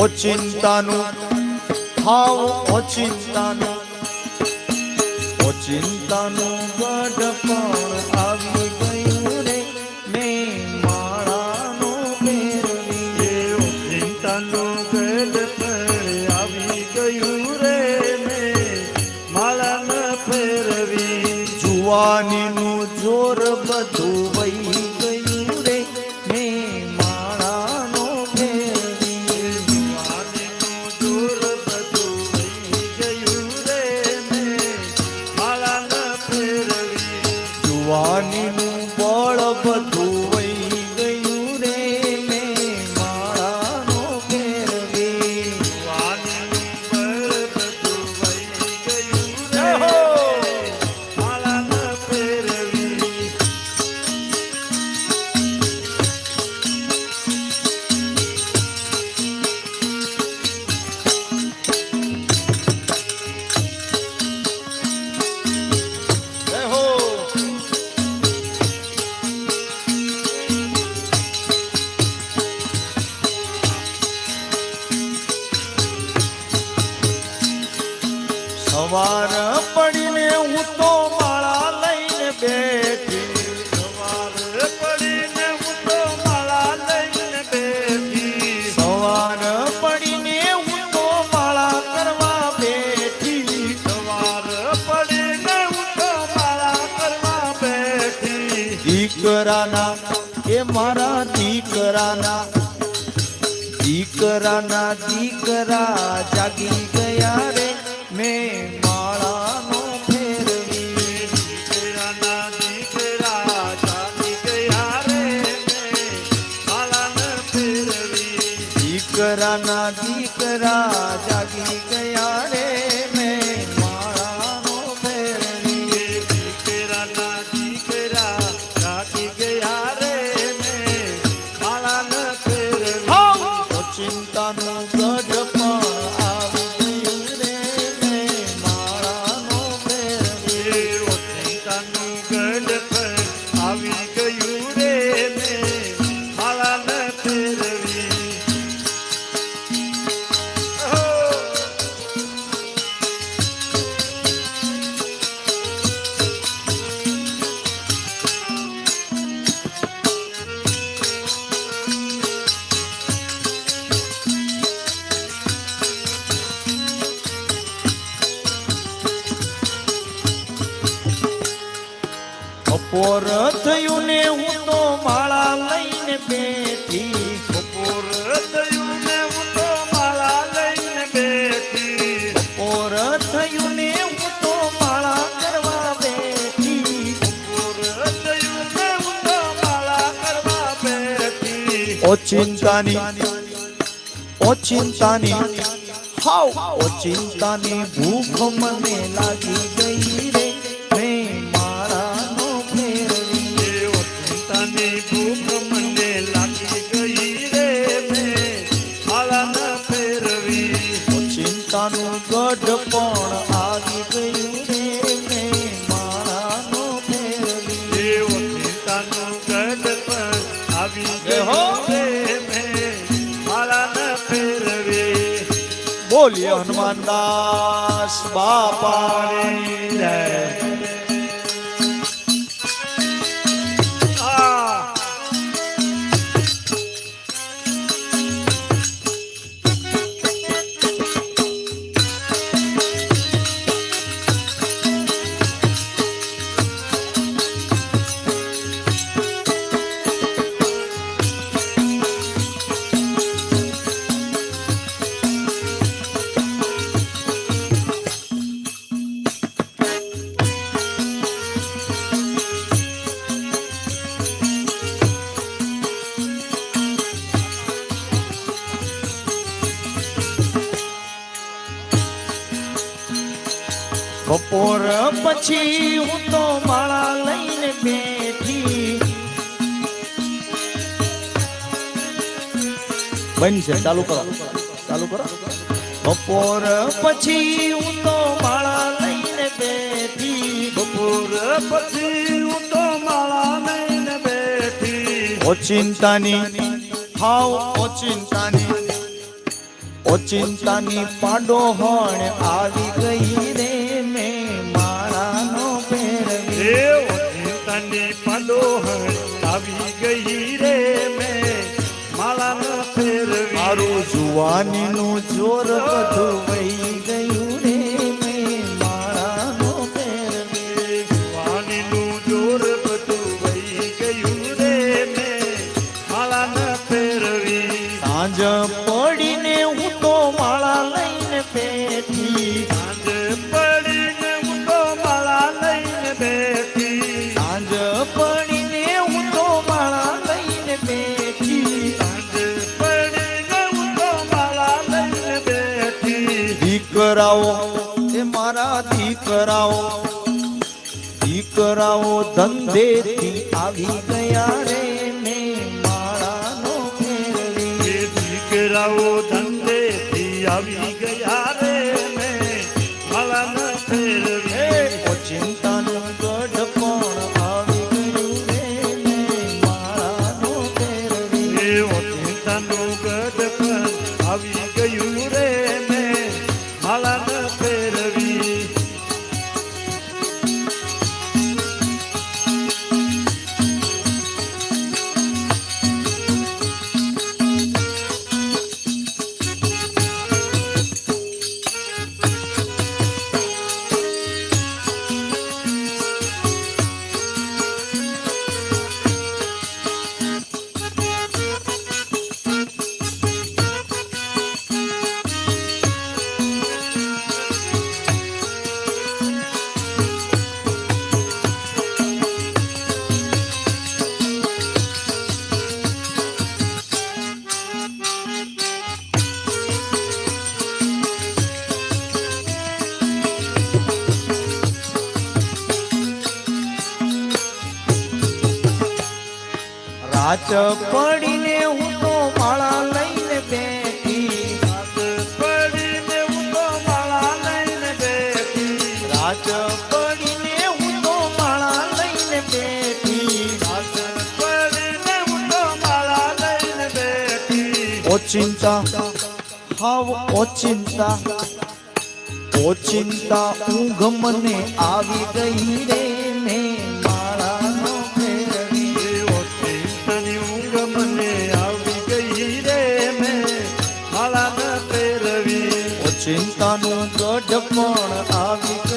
ઓચિંતાનું હાવ ઓચિંતાનું ઓચિંતાનું ગઢ પણ આવી ગયું રે મેં માળાનો ફેરવી ચિંતાનું ગઢ પણ આવી ગયું રે મેં માળા પહેરવી જુવાનીનું જોર બધું વહી દીકરાના એ મારા દીકરાના. દીકરાના દીકરા જાગી ગયા રે મેં ચિંતાનું બપોર થયું ને હું તો માળા લઈને બેઠી. બપોર થયું ને હું તો માળા લઈને બેઠી. બપોર થયું ને હું તો માળા કરવા બેઠી. બપોર થયું ને હું તો માળા કરવા બેઠી. ઓ ચિંતાની ઓ ચિંતાની હાવ ઓ ચિંતાની ભૂખ મને લાગી ગઈ રે. ચિંતાનું ગઢ પણ આવી! ગયો રે મેં માળા ન ફેરવી બોલીએ હનુમાનદાસ બાપાની જય બપોર પછી હું તો માળા લઈને બેઠી. બનશે ચાલુ કરો. ચાલુ કરો. બપોર પછી હું તો માળા લઈને બેઠી. બપોર પછી હું તો માળા લઈને બેઠી. ઓચિંતાની હાવ ઓચિંતાની ઓ ચિંતાની પાડો હોણ આવી ગઈ રે. આવી ગઈ રે મેં માલા ન ફેરવી. મારું જુવાનીનું જોર બધું વહી ગયું રે મેં માળાનો પહેરવી વાણીનું જોર બધું વહી ગયું રે મેં માળા ન ફેરવી. સાંજ પડીને હું તો માળા લઈને બેઠી દીકરાઓ એ મારા દીકરાઓ. દીકરાઓ ધંધેથી આવી ગયા રે ને માળાનો એ દીકરાઓ ધંધેથી આવી ગયા રે ને માળાનો ફેરવી ઓ ચિંતાનું ગઢ પણ આવી ગયું રે ને માળાનો ફેરવી ચિંતાનું ગઢ પડીને હું તો માળા લઈને બેઠી. રાત પડીને હું તો માળા લઈને બેઠી. રાત પડીને હું તો માળા લઈને બેઠી. રાત પડીને હું તો માળા લઈને બેઠી. ઓ ચિંતા, હાવ ઓ ચિંતા. ઓ ચિંતા, ઊંઘ મને આવી ગઈ રે. ચિંતાનું ગઢ પણ આવી